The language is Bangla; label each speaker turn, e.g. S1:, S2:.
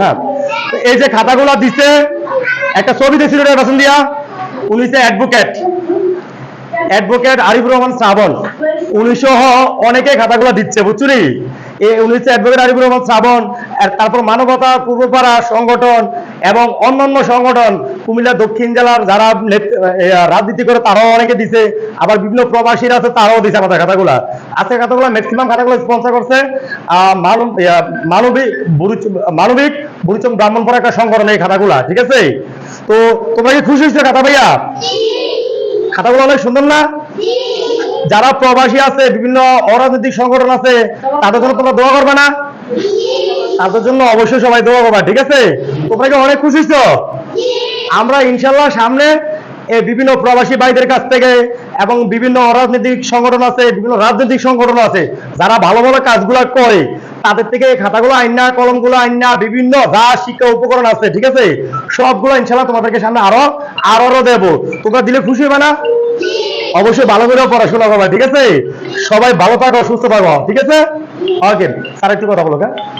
S1: হ্যাঁ। এই যে খাতাগুলো দিছে, একটা ছবি দিয়েছিল রে রসন দিয়া উনিশে অ্যাডভোকেট অ্যাডভোকেট আরিফুর রহমান শ্রাবণ। উনিশশো অনেকে খাতাগুলো দিচ্ছে বুঝছুরি এই উনিশশো অ্যাডভোকেট আরিফুর রহমান শ্রাবণ তারপর মানবতা, পূর্বপাড়া সংগঠন এবং অন্যান্য সংগঠন কুমিল্লা দক্ষিণ জেলার যারা রাজনীতি করে তারাও অনেকে দিছে। আবার বিভিন্ন প্রবাসীরা আছে, তারাও দিছে আমাদের খাতাগুলা। আজকে খাতাগুলো ম্যাক্সিমাম খাতাগুলো স্পন্সর করছে মানবিক মানবিক বুড়িচম ব্রাহ্মণপাড়া একটা সংগঠন এই খাতাগুলা, ঠিক আছে? তো তোমরা কি খুশি হয়েছো খাতা ভাইয়া? খাতাগুলো অনেক সুন্দর না? যারা প্রবাসী আছে, বিভিন্ন অরাজনৈতিক সংগঠন আছে, তাদের জন্য তোমরা দোয়া করবে না? তাদের জন্য অবশ্যই সবাই দোয়া করবা, ঠিক আছে? তোমরা কি অনেক খুশি তো আমরা ইনশাল্লাহ সামনে এই বিভিন্ন প্রবাসী ভাইদের কাছ থেকে এবং বিভিন্ন অরাজনৈতিক সংগঠন আছে, বিভিন্ন রাজনৈতিক সংগঠন আছে, যারা ভালো ভালো কাজগুলো করে, তাদের থেকে এই খাতাগুলো আইনা কলমগুলো আইনা বিভিন্ন যা শিক্ষা উপকরণ আছে, ঠিক আছে? সবগুলো ইনশাল্লাহ তোমাদেরকে সামনে আরও আরও দেবো। তোমরা দিলে খুশি হবে না? অবশ্যই ভালো করে পড়াশোনা করবা, ঠিক আছে? সবাই ভালো থাকো, সুস্থ থাকো, ঠিক আছে? ওকে স্যার একটু কথা বলো হ্যাঁ?